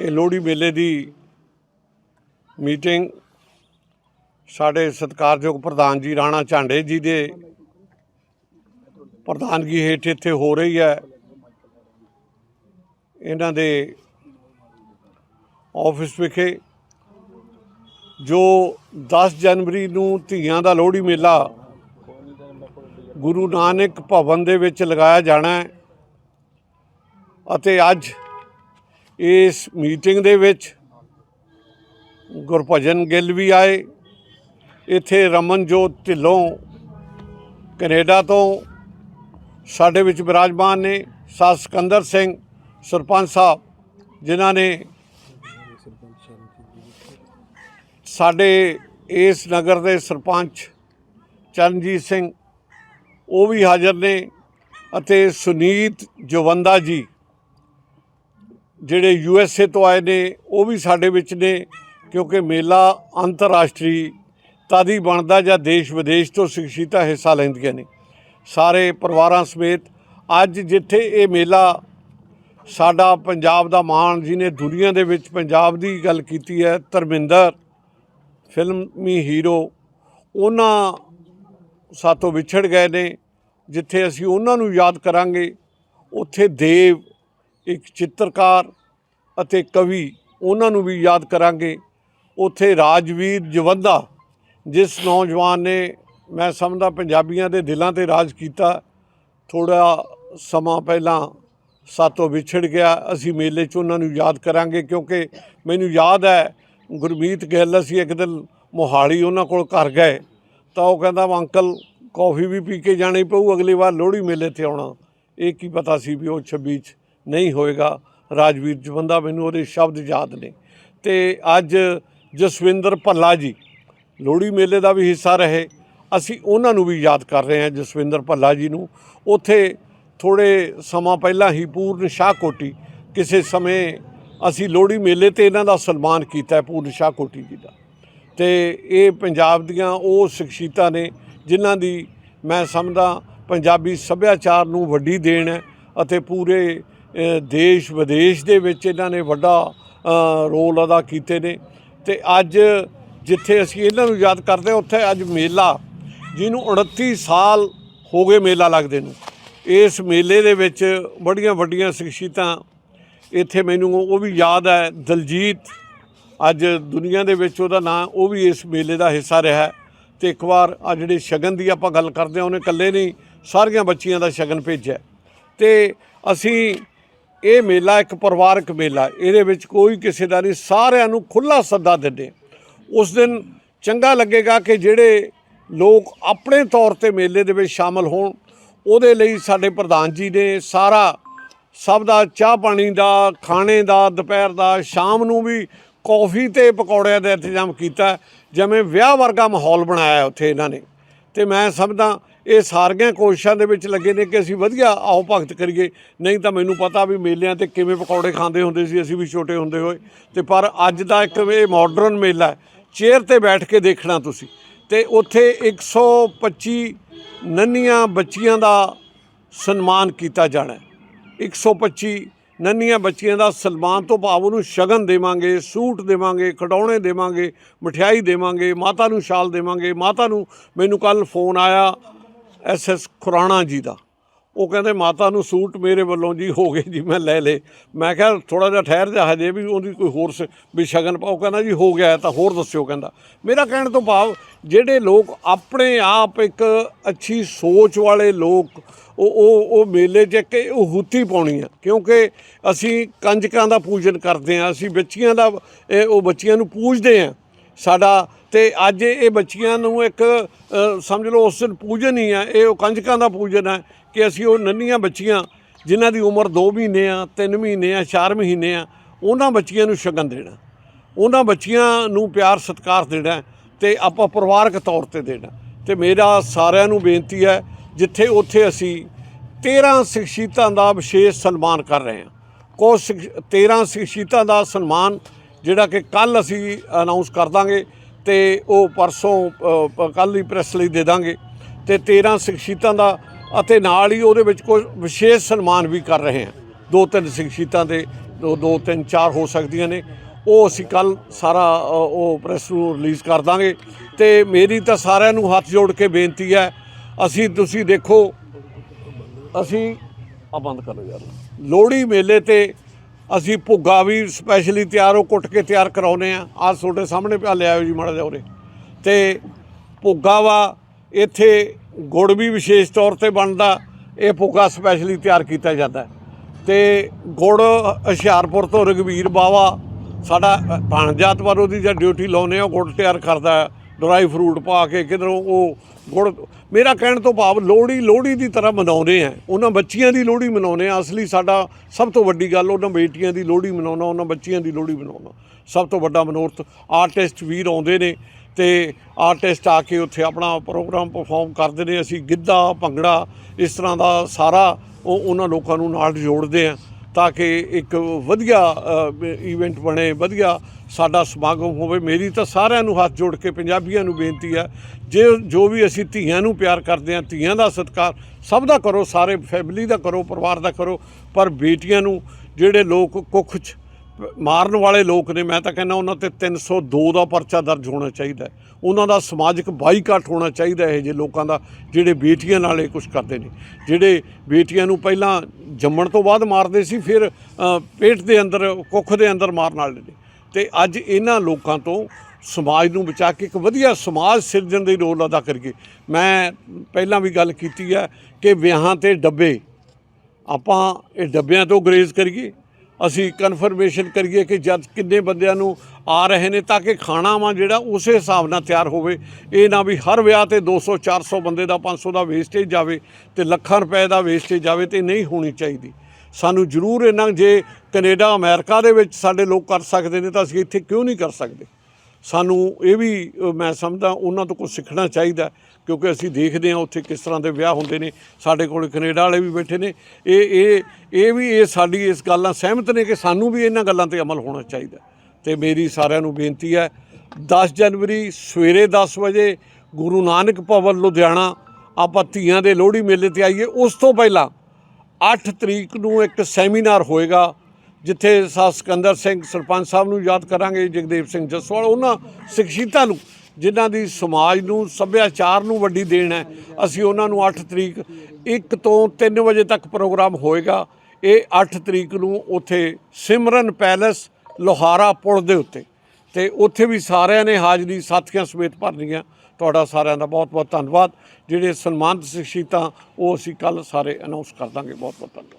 ਇਹ ਲੋਹੜੀ ਮੇਲੇ ਦੀ ਮੀਟਿੰਗ ਸਾਡੇ ਸਤਿਕਾਰਯੋਗ ਪ੍ਰਧਾਨ ਜੀ ਰਾਣਾ ਝਾਂਡੇ ਜੀ ਦੇ ਪ੍ਰਧਾਨਗੀ ਹੇਠ ਇੱਥੇ ਹੋ ਰਹੀ ਹੈ। ਇਹਨਾਂ ਦੇ ਆਫਿਸ ਵਿਖੇ ਜੋ 10 ਜਨਵਰੀ ਨੂੰ ਧੀਆਂ ਦਾ ਲੋਹੜੀ ਮੇਲਾ ਗੁਰੂ ਨਾਨਕ ਭਵਨ ਦੇ ਵਿੱਚ ਲਗਾਇਆ ਜਾਣਾ ਹੈ ਅਤੇ ਅੱਜ ਇਸ ਮੀਟਿੰਗ ਦੇ ਵਿੱਚ ਗੁਰਭਜਨ ਗਿੱਲ ਵੀ ਆਏ। ਇੱਥੇ ਰਮਨਜੋਤ ਢਿੱਲੋਂ ਕੈਨੇਡਾ ਤੋਂ ਸਾਡੇ ਵਿੱਚ ਬਿਰਾਜਮਾਨ ਨੇ ਸਾਧ ਸਿਕੰਦਰ ਸਿੰਘ ਸਰਪੰਚ ਸਾਹਿਬ, ਜਿਨ੍ਹਾਂ ਨੇ ਸਾਡੇ ਇਸ ਨਗਰ ਦੇ ਸਰਪੰਚ ਚਰਨਜੀਤ ਸਿੰਘ, ਉਹ ਵੀ ਹਾਜ਼ਰ ਨੇ ਅਤੇ ਸੁਨੀਤ ਜਵੰਦਾ ਜੀ ਜਿਹੜੇ ਯੂ ਐਸ ਏ ਤੋਂ ਆਏ ਨੇ, ਉਹ ਵੀ ਸਾਡੇ ਵਿੱਚ ਨੇ, ਕਿਉਂਕਿ ਮੇਲਾ ਅੰਤਰਰਾਸ਼ਟਰੀ ਤਦ ਹੀ ਬਣਦਾ ਜਾਂ ਦੇਸ਼ ਵਿਦੇਸ਼ ਤੋਂ ਸ਼ਖਸੀਅਤਾਂ ਹਿੱਸਾ ਲੈਂਦੀਆਂ ਨੇ। ਸਾਰੇ ਪਰਿਵਾਰਾਂ ਸਮੇਤ ਅੱਜ ਜਿੱਥੇ ਇਹ ਮੇਲਾ ਸਾਡਾ ਪੰਜਾਬ ਦਾ ਮਾਣ ਜਿਹਨੇ ਦੁਨੀਆ ਦੇ ਵਿੱਚ ਪੰਜਾਬ ਦੀ ਗੱਲ ਕੀਤੀ ਹੈ, ਧਰਮਿੰਦਰ, ਫਿਲਮੀ ਹੀਰੋ, ਉਹਨਾਂ ਸਾਤੋਂ ਵਿਛੜ ਗਏ ਨੇ, ਜਿੱਥੇ ਅਸੀਂ ਉਹਨਾਂ ਨੂੰ ਯਾਦ ਕਰਾਂਗੇ, ਉੱਥੇ ਦੇਵ ਇੱਕ ਚਿੱਤਰਕਾਰ ਅਤੇ ਕਵੀ ਉਹਨਾਂ ਨੂੰ ਵੀ ਯਾਦ ਕਰਾਂਗੇ। ਉੱਥੇ ਰਾਜਵੀਰ ਜਵੰਦਾ ਜਿਸ ਨੌਜਵਾਨ ਨੇ ਮੈਂ ਸਮਝਦਾ ਪੰਜਾਬੀਆਂ ਦੇ ਦਿਲਾਂ ਤੇ ਰਾਜ ਕੀਤਾ ਥੋੜਾ ਸਮਾਂ ਪਹਿਲਾਂ ਸਾਤੋਂ ਵਿਛੜ ਗਿਆ। ਅਸੀਂ ਮੇਲੇ 'ਚ ਉਹਨਾਂ ਨੂੰ ਯਾਦ ਕਰਾਂਗੇ ਕਿਉਂਕਿ ਮੈਨੂੰ ਯਾਦ ਹੈ ਗੁਰਮੀਤ ਗਿੱਲ ਅਸੀਂ ਇੱਕ ਦਿਨ ਮੋਹਾਲੀ ਉਹਨਾਂ ਕੋਲ ਘਰ ਗਏ ਤਾਂ ਉਹ ਕਹਿੰਦਾ ਵਾ, ਅੰਕਲ ਕੌਫੀ ਵੀ ਪੀ ਕੇ ਜਾਣੀ ਪਊ ਅਗਲੀ ਵਾਰ ਲੋਹੜੀ ਮੇਲੇ ਤੇ ਆਉਣਾ। ਇਹ ਕੀ ਪਤਾ ਸੀ ਵੀ ਉਹ 26 ਚ ਨਹੀਂ ਹੋਏਗਾ। ਰਾਜਵੀਰ ਜਵੰਦਾ ਮੈਨੂੰ ਉਹਦੇ ਸ਼ਬਦ ਯਾਦ ਨੇ। ਤੇ ਅੱਜ ਜਸਵਿੰਦਰ ਭੱਲਾ ਜੀ, ਲੋਹੜੀ ਮੇਲੇ ਦਾ ਵੀ ਹਿੱਸਾ ਰਹੇ। ਅਸੀਂ ਉਹਨਾਂ ਨੂੰ ਵੀ ਯਾਦ ਕਰ ਰਹੇ ਹਾਂ ਜਸਵਿੰਦਰ ਭੱਲਾ ਜੀ ਨੂੰ। ਉੱਥੇ ਥੋੜੇ ਸਮਾਂ ਪਹਿਲਾਂ ਹੀ ਪੂਰਨ ਸ਼ਾਹ ਕੋਟੀ, ਕਿਸੇ ਸਮੇਂ ਅਸੀਂ ਲੋਹੜੀ ਮੇਲੇ ਤੇ ਇਹਨਾਂ ਦਾ ਸਨਮਾਨ ਕੀਤਾ ਪੂਰਨ ਸ਼ਾਹ ਕੋਟੀ ਜੀ ਦਾ। ਤੇ ਇਹ ਪੰਜਾਬ ਦੀਆਂ ਉਹ ਸ਼ਖਸੀਅਤਾਂ ਨੇ ਜਿਨ੍ਹਾਂ ਦੀ ਮੈਂ ਸਮਝਦਾ ਪੰਜਾਬੀ ਸੱਭਿਆਚਾਰ ਨੂੰ ਵੱਡੀ ਦੇਣ ਹੈ ਅਤੇ ਪੂਰੇ ਦੇਸ਼ ਵਿਦੇਸ਼ ਦੇ ਵਿੱਚ ਇਹਨਾਂ ਨੇ ਵੱਡਾ ਰੋਲ ਅਦਾ ਕੀਤੇ ਨੇ। ਤੇ ਅੱਜ ਜਿੱਥੇ ਅਸੀਂ ਇਹਨਾਂ ਨੂੰ ਯਾਦ ਕਰਦੇ ਹਾਂ, ਉੱਥੇ ਅੱਜ ਮੇਲਾ, ਜਿਹਨੂੰ 29 ਸਾਲ ਹੋ ਗਏ ਮੇਲਾ ਲੱਗਦੇ ਨੂੰ। ਇਸ ਮੇਲੇ ਦੇ ਵਿੱਚ ਬੜੀਆਂ ਵੱਡੀਆਂ ਸ਼ਖਸੀਅਤਾਂ ਇੱਥੇ ਮੈਨੂੰ ਉਹ ਵੀ ਯਾਦ ਹੈ, ਦਲਜੀਤ, ਅੱਜ ਦੁਨੀਆ ਦੇ ਵਿੱਚ ਉਹਦਾ ਨਾਂ, ਉਹ ਵੀ ਇਸ ਮੇਲੇ ਦਾ ਹਿੱਸਾ ਰਿਹਾ ਹੈ। ਤੇ ਇੱਕ ਵਾਰ ਆ ਜਿਹੜੇ ਸ਼ਗਨ ਦੀ ਆਪਾਂ ਗੱਲ ਕਰਦੇ ਹਾਂ, ਉਹਨੇ ਇਕੱਲੇ ਨਹੀਂ, ਸਾਰੀਆਂ ਬੱਚੀਆਂ ਦਾ ਸ਼ਗਨ ਭੇਜਿਆ। ਤੇ ਅਸੀਂ ਇਹ ਮੇਲਾ ਇੱਕ ਪਰਿਵਾਰਕ ਮੇਲਾ ਇਹਦੇ ਵਿੱਚ ਕੋਈ ਕਿਸੇ ਦਾ ਨਹੀਂ, ਸਾਰਿਆਂ ਨੂੰ ਖੁੱਲਾ ਸੱਦਾ ਦਿੰਦੇ ਉਸ ਦਿਨ ਚੰਗਾ ਲੱਗੇਗਾ ਕਿ ਜਿਹੜੇ ਲੋਕ ਆਪਣੇ ਤੌਰ ਤੇ ਮੇਲੇ ਦੇ ਵਿੱਚ ਸ਼ਾਮਲ ਹੋਣ, ਉਹਦੇ ਲਈ ਸਾਡੇ ਪ੍ਰਧਾਨ ਜੀ ਨੇ ਸਾਰਾ ਸਭ ਦਾ ਚਾਹ ਪਾਣੀ ਦਾ, ਖਾਣੇ ਦਾ, ਦੁਪਹਿਰ ਦਾ, ਸ਼ਾਮ ਨੂੰ ਵੀ ਕੌਫੀ ਤੇ ਪਕੌੜਿਆਂ ਦਾ ਇੰਤਜ਼ਾਮ ਕੀਤਾ। ਜਿਵੇਂ ਵਿਆਹ ਵਰਗਾ ਮਾਹੌਲ ਬਣਾਇਆ ਉੱਥੇ ਇਹਨਾਂ ਨੇ। ਤੇ ਮੈਂ ਸਮਝਦਾ ਇਹ ਸਾਰੀਆਂ ਕੋਸ਼ਿਸ਼ਾਂ ਦੇ ਵਿੱਚ ਲੱਗੇ ਨੇ ਕਿ ਅਸੀਂ ਵਧੀਆ ਆਓ ਭਗਤ ਕਰੀਏ। ਨਹੀਂ ਤਾਂ ਮੈਨੂੰ ਪਤਾ ਵੀ ਮੇਲਿਆਂ ਤੇ ਕਿਵੇਂ ਪਕੌੜੇ ਖਾਂਦੇ ਹੁੰਦੇ ਸੀ, ਅਸੀਂ ਵੀ ਛੋਟੇ ਹੁੰਦੇ ਹੋਏ। ਤੇ ਪਰ ਅੱਜ ਦਾ ਇੱਕ ਇਹ ਮਾਡਰਨ ਮੇਲਾ ਚੇਅਰ ਤੇ ਬੈਠ ਕੇ ਦੇਖਣਾ ਤੁਸੀਂ। ਤੇ ਉੱਥੇ 125 ਨੰਨੀਆਂ ਬੱਚੀਆਂ ਦਾ ਸਨਮਾਨ ਕੀਤਾ ਜਾਣਾ ਹੈ। 125 ਨੰਨੀਆਂ ਬੱਚੀਆਂ ਦਾ ਸਨਮਾਨ ਤੋਂ ਭਾਵ ਉਹਨੂੰ ਸ਼ਗਨ ਦੇਵਾਂਗੇ, ਸੂਟ ਦੇਵਾਂਗੇ, ਖਡੌਣੇ ਦੇਵਾਂਗੇ, ਮਠਿਆਈ ਦੇਵਾਂਗੇ, ਮਾਤਾ ਨੂੰ ਸ਼ਾਲ ਦੇਵਾਂਗੇ। ਮਾਤਾ ਨੂੰ ਮੈਨੂੰ ਕੱਲ ਫੋਨ ਆਇਆ ਐਸ ਐਸ ਖੁਰਾਣਾ ਜੀ ਦਾ। ਉਹ ਕਹਿੰਦੇ, ਮਾਤਾ ਨੂੰ ਸੂਟ ਮੇਰੇ ਵੱਲੋਂ ਜੀ ਹੋ ਗਏ ਜੀ, ਮੈਂ ਲੈ ਲੇ ਮੈਂ ਕਿਹਾ ਥੋੜਾ ਜਿਹਾ ਠਹਿਰ ਜਾ ਹਜੇ ਵੀ, ਉਹਦੀ ਕੋਈ ਹੋਰ ਸ- ਵੀ ਸ਼ਗਨ ਪਾਓ। ਕਹਿੰਦਾ, ਜੀ, ਹੋ ਗਿਆ ਤਾਂ ਹੋਰ ਦੱਸਿਓ, ਕਹਿੰਦਾ। ਮੇਰਾ ਕਹਿਣ ਤੋਂ ਭਾਵ, ਜਿਹੜੇ ਲੋਕ ਆਪਣੇ ਆਪ ਇੱਕ ਅੱਛੀ ਸੋਚ ਵਾਲੇ ਲੋਕ, ਉਹ ਉਹ ਉਹ ਮੇਲੇ 'ਚ ਇੱਕ ਉਹ ਹੁੱਤੀ ਪਾਉਣੀ ਆ। ਕਿਉਂਕਿ ਅਸੀਂ ਕੰਜਕਾਂ ਦਾ ਪੂਜਨ ਕਰਦੇ ਆ, ਅਸੀਂ ਬੱਚੀਆਂ ਦਾ ਉਹ ਬੱਚੀਆਂ ਨੂੰ ਪੂਜਦੇ ਆ। ਸਾਡਾ ਤੇ ਅੱਜ ਇਹ ਬੱਚੀਆਂ ਨੂੰ ਇੱਕ ਸਮਝ ਲਓ ਉਸ ਦਿਨ ਪੂਜਨ ਹੀ ਹੈ ਇਹ ਉਹ ਕੰਜਕਾਂ ਦਾ ਪੂਜਨ ਹੈ ਕਿ ਅਸੀਂ ਉਹ ਨੰਨੀਆਂ ਬੱਚੀਆਂ ਜਿਨ੍ਹਾਂ ਦੀ ਉਮਰ 2 ਮਹੀਨੇ ਆ 3 ਮਹੀਨੇ ਆ 4 ਮਹੀਨੇ ਆ, ਉਹਨਾਂ ਬੱਚੀਆਂ ਨੂੰ ਸ਼ਗਨ ਦੇਣਾ। ਉਹਨਾਂ ਬੱਚੀਆਂ ਨੂੰ ਪਿਆਰ ਸਤਿਕਾਰ ਦੇਣਾ ਤੇ ਆਪਾਂ ਪਰਿਵਾਰਕ ਤੌਰ ਤੇ ਦੇਣਾ। ਤੇ ਮੇਰਾ ਸਾਰਿਆਂ ਨੂੰ ਬੇਨਤੀ ਹੈ, ਜਿੱਥੇ ਉੱਥੇ ਅਸੀਂ 13 ਸ਼ਖਸੀਅਤਾਂ ਦਾ ਵਿਸ਼ੇਸ਼ ਸਨਮਾਨ ਕਰ ਰਹੇ ਹਾਂ। ਕੁਝ 13 ਸ਼ਖਸੀਅਤਾਂ ਦਾ ਸਨਮਾਨ ਜਿਹੜਾ ਕਿ ਕੱਲ ਅਸੀਂ ਅਨਾਉਂਸ ਕਰ ਦਾਂਗੇ ਤੇ ਉਹ ਪਰਸੋਂ ਕੱਲ ਹੀ ਪ੍ਰੈਸ ਲਈ ਦੇ ਦਾਂਗੇ ਤੇ 13 ਸ਼ਖਸੀਅਤਾਂ ਦਾ ਅਤੇ ਨਾਲ ਹੀ ਉਹਦੇ ਵਿੱਚ ਕੋਈ ਵਿਸ਼ੇਸ਼ ਸਨਮਾਨ ਵੀ ਕਰ ਰਹੇ ਹਾਂ। ਦੋ ਤਿੰਨ ਸ਼ਖਸੀਅਤਾਂ ਦੇ, ਦੋ ਦੋ, ਤਿੰਨ, ਚਾਰ ਹੋ ਸਕਦੀਆਂ ਨੇ। ਉਹ ਅਸੀਂ ਕੱਲ ਸਾਰਾ ਉਹ ਪ੍ਰੈਸ ਨੂੰ ਰਿਲੀਜ਼ ਕਰ ਦਾਂਗੇ ਤੇ ਮੇਰੀ ਤਾਂ ਸਾਰਿਆਂ ਨੂੰ ਹੱਥ ਜੋੜ ਕੇ ਬੇਨਤੀ ਹੈ, ਅਸੀਂ ਤੁਸੀਂ ਦੇਖੋ, ਅਸੀਂ ਆ ਬੰਦ ਕਰੋ ਯਾਰ। ਲੋਹੜੀ ਮੇਲੇ ਤੇ ਅਸੀਂ ਭੁੱਗਾ ਵੀ ਸਪੈਸ਼ਲੀ ਤਿਆਰ, ਉਹ ਕੁੱਟ ਕੇ ਤਿਆਰ ਕਰਾਉਨੇ ਆ ਆ ਤੁਹਾਡੇ ਸਾਹਮਣੇ ਪਿਆ ਲਿਆਓ ਜੀ ਮਾੜਾ ਜਿਹਾ ਉਰੇ। ਤੇ ਭੁੱਗਾ ਵਾ, ਇੱਥੇ ਗੁੜ ਵੀ ਵਿਸ਼ੇਸ਼ ਤੌਰ ਤੇ ਬਣਦਾ, ਇਹ ਭੁੱਗਾ ਸਪੈਸ਼ਲੀ ਤਿਆਰ ਕੀਤਾ ਜਾਂਦਾ ਹੈ। ਤੇ ਗੁੜ ਹੁਸ਼ਿਆਰਪੁਰ ਤੋਂ ਰਗਵੀਰ ਬਾਵਾ, ਸਾਡਾ ਭਾਣਜਾਤ ਪਰ ਉਹਦੀ ਜਾਂ ਡਿਊਟੀ ਲਾਉਨੇ ਆ ਗੁੜ ਤਿਆਰ ਕਰਦਾ ਡਰਾਈ ਫਰੂਟ ਪਾ ਕੇ ਕਿਧਰੋਂ ਉਹ ਗੁੜ, ਮੇਰਾ ਕਹਿਣ ਤੋਂ ਭਾਵ ਲੋਹੜੀ ਲੋਹੜੀ ਦੀ ਤਰ੍ਹਾਂ ਮਨਾਉਂਦੇ ਆ। ਉਹਨਾਂ ਬੱਚੀਆਂ ਦੀ ਲੋਹੜੀ ਮਨਾਉਂਦੇ ਆ। ਅਸਲੀ ਸਾਡਾ ਸਭ ਤੋਂ ਵੱਡੀ ਗੱਲ ਉਹਨਾਂ ਬੇਟੀਆਂ ਦੀ ਲੋਹੜੀ ਮਨਾਉਣਾ, ਉਹਨਾਂ ਬੱਚੀਆਂ ਦੀ ਲੋਹੜੀ ਮਨਾਉਣਾ। ਸਭ ਤੋਂ ਵੱਡਾ ਮਨੋਰਥ ਆਰਟਿਸਟ ਵੀਰ ਆਉਂਦੇ ਨੇ ਤੇ ਆਰਟਿਸਟ ਆ ਕੇ ਉੱਥੇ ਆਪਣਾ ਪ੍ਰੋਗਰਾਮ ਪਰਫਾਰਮ ਕਰਦੇ ਨੇ। ਅਸੀਂ ਗਿੱਧਾ, ਭੰਗੜਾ ਇਸ ਤਰ੍ਹਾਂ ਦਾ ਸਾਰਾ ਉਹ ਉਹਨਾਂ ਲੋਕਾਂ ਨੂੰ ਨਾਲ ਜੋੜਦੇ ਆ। ਤਾਂ ਕਿ ਇੱਕ ਵਧੀਆ ਇਵੈਂਟ ਬਣੇ, ਵਧੀਆ ਸਾਡਾ ਸਮਾਗਮ ਹੋਵੇ। ਮੇਰੀ ਤਾਂ ਸਾਰਿਆਂ ਨੂੰ ਹੱਥ ਜੋੜ ਕੇ ਪੰਜਾਬੀਆਂ ਨੂੰ ਬੇਨਤੀ ਹੈ, ਜੇ ਜੋ ਵੀ ਅਸੀਂ ਧੀਆਂ ਨੂੰ ਪਿਆਰ ਕਰਦੇ ਹਾਂ, ਧੀਆਂ ਦਾ ਸਤਿਕਾਰ ਸਭ ਦਾ ਕਰੋ, ਸਾਰੇ ਫੈਮਿਲੀ ਦਾ ਕਰੋ, ਪਰਿਵਾਰ ਦਾ ਕਰੋ, ਪਰ ਬੇਟੀਆਂ ਨੂੰ, ਜਿਹੜੇ ਲੋਕ ਕੁੱਖ 'ਚ ਮਾਰਨ ਵਾਲੇ ਲੋਕ ਨੇ, ਮੈਂ ਤਾਂ ਕਹਿੰਦਾ ਉਹਨਾਂ ਤੇ 302 ਦਾ ਪਰਚਾ ਦਰਜ ਹੋਣਾ ਚਾਹੀਦਾ ਉਹਨਾਂ ਦਾ ਸਮਾਜਿਕ ਬਾਈਕਾਟ ਹੋਣਾ ਚਾਹੀਦਾ ਹੈ ਜੇ ਲੋਕਾਂ ਦਾ, ਜਿਹੜੇ ਬੇਟੀਆਂ ਨਾਲ ਇਹ ਕੁਝ ਕਰਦੇ ਨੇ। ਜਿਹੜੇ ਬੇਟੀਆਂ ਨੂੰ ਪਹਿਲਾਂ ਜੰਮਣ ਤੋਂ ਬਾਅਦ ਮਾਰਦੇ ਸੀ, ਫਿਰ ਪੇਟ ਦੇ ਅੰਦਰ, ਕੁੱਖ ਦੇ ਅੰਦਰ ਮਾਰਨ ਵਾਲੇ ਨੇ। ਤੇ ਅੱਜ ਇਹਨਾਂ ਲੋਕਾਂ ਤੋਂ ਸਮਾਜ ਨੂੰ ਬਚਾ ਕੇ ਇੱਕ ਵਧੀਆ ਸਮਾਜ ਸਿਰਜਣ ਦੇ ਰੋਲ ਅਦਾ ਕਰੀਏ। ਮੈਂ ਪਹਿਲਾਂ ਵੀ ਗੱਲ ਕੀਤੀ ਹੈ ਕਿ ਵਿਆਹਾਂ ਤੇ ਡੱਬੇ, ਆਪਾਂ ਇਹ ਡੱਬਿਆਂ ਤੋਂ ਗਰੇਜ਼ ਕਰੀਏ। ਅਸੀਂ ਕਨਫਰਮੇਸ਼ਨ ਕਰੀਏ ਕਿ ਜਦ ਕਿੰਨੇ ਬੰਦਿਆਂ ਨੂੰ ਆ ਰਹੇ ਨੇ ਤਾਂ ਕਿ ਖਾਣਾ ਵਾ ਜਿਹੜਾ ਉਸੇ ਹਿਸਾਬ ਨਾਲ ਤਿਆਰ ਹੋਵੇ। ਇਹ ਨਾ ਵੀ ਹਰ ਵਿਆਹ ਤੇ 200 400 ਬੰਦੇ ਦਾ 500 ਦਾ ਵੇਸਟੇਜ ਜਾਵੇ ਤੇ ਲੱਖਾਂ ਰੁਪਏ ਦਾ ਵੇਸਟੇਜ ਜਾਵੇ ਤੇ ਨਹੀਂ ਹੋਣੀ ਚਾਹੀਦੀ। ਸਾਨੂੰ ਜ਼ਰੂਰ ਇਹਨਾਂ ਜੇ ਕੈਨੇਡਾ, ਅਮਰੀਕਾ ਦੇ ਵਿੱਚ ਸਾਡੇ ਲੋਕ ਕਰ ਸਕਦੇ ਨੇ ਤਾਂ ਅਸੀਂ ਇੱਥੇ ਕਿਉਂ ਨਹੀਂ ਕਰ ਸਕਦੇ? ਸਾਨੂੰ ਇਹ ਵੀ ਮੈਂ ਸਮਝਦਾ ਉਹਨਾਂ ਤੋਂ ਕੁਝ ਸਿੱਖਣਾ ਚਾਹੀਦਾ ਕਿਉਂਕਿ ਅਸੀਂ ਦੇਖਦੇ ਹਾਂ ਉੱਥੇ ਕਿਸ ਤਰ੍ਹਾਂ ਦੇ ਵਿਆਹ ਹੁੰਦੇ ਨੇ, ਸਾਡੇ ਕੋਲ ਕੈਨੇਡਾ ਵਾਲੇ ਵੀ ਬੈਠੇ ਨੇ। ਇਹ ਇਹ ਇਹ ਵੀ, ਇਹ ਸਾਡੀ ਇਸ ਗੱਲ ਨਾਲ ਸਹਿਮਤ ਨੇ ਕਿ ਸਾਨੂੰ ਵੀ ਇਹਨਾਂ ਗੱਲਾਂ ਤੇ ਅਮਲ ਹੋਣਾ ਚਾਹੀਦਾ ਤੇ ਮੇਰੀ ਸਾਰਿਆਂ ਨੂੰ ਬੇਨਤੀ ਹੈ 10 ਜਨਵਰੀ ਸਵੇਰੇ 10 ਵਜੇ ਗੁਰੂ ਨਾਨਕ ਭਵਨ, ਲੁਧਿਆਣਾ, ਆਪਾਂ ਧੀਆਂ ਦੇ ਲੋਹੜੀ ਮੇਲੇ ਤੇ ਆਈਏ। ਉਸ ਤੋਂ ਪਹਿਲਾਂ 8 ਤਰੀਕ ਨੂੰ ਇੱਕ ਸੈਮੀਨਾਰ ਹੋਏਗਾ ਜਿੱਥੇ ਸਾ ਸਿਕੰਦਰ ਸਿੰਘ ਸਰਪੰਚ ਸਾਹਿਬ ਨੂੰ ਯਾਦ ਕਰਾਂਗੇ ਜਗਦੇਵ ਸਿੰਘ ਜਸਵਾਲ, ਉਹਨਾਂ ਸਿੱਖਸ਼ੀਤਾਂ ਨੂੰ, ਜਿਨ੍ਹਾਂ ਦੀ ਸਮਾਜ ਨੂੰ, ਸੱਭਿਆਚਾਰ ਨੂੰ ਵੱਡੀ ਦੇਣ ਹੈ। ਅਸੀਂ ਉਹਨਾਂ ਨੂੰ 8 ਤਰੀਕ 1 ਤੋਂ 3 ਵਜੇ ਤੱਕ ਪ੍ਰੋਗਰਾਮ ਹੋਏਗਾ। ਇਹ 8 ਤਰੀਕ ਨੂੰ ਉੱਥੇ ਸਿਮਰਨ ਪੈਲਸ, ਲੋਹਾਰਾ ਪੁਲ ਦੇ ਉੱਤੇ। ਤੇ ਉੱਥੇ ਵੀ ਸਾਰਿਆਂ ਨੇ ਹਾਜ਼ਰੀ ਸਾਥੀਆਂ ਸਮੇਤ ਭਰਨੀ ਆ ਤੁਹਾਡਾ ਸਾਰਿਆਂ ਦਾ ਬਹੁਤ ਬਹੁਤ ਧੰਨਵਾਦ। ਜਿਹੜੇ ਸਨਮਾਨਿਤ ਸਿੱਖਸ਼ੀਤਾਂ, ਉਹ ਅਸੀਂ ਕੱਲ ਸਾਰੇ ਅਨਾਉਂਸ ਕਰ ਦਾਂਗੇ। ਬਹੁਤ ਬਹੁਤ ਧੰਨਵਾਦ।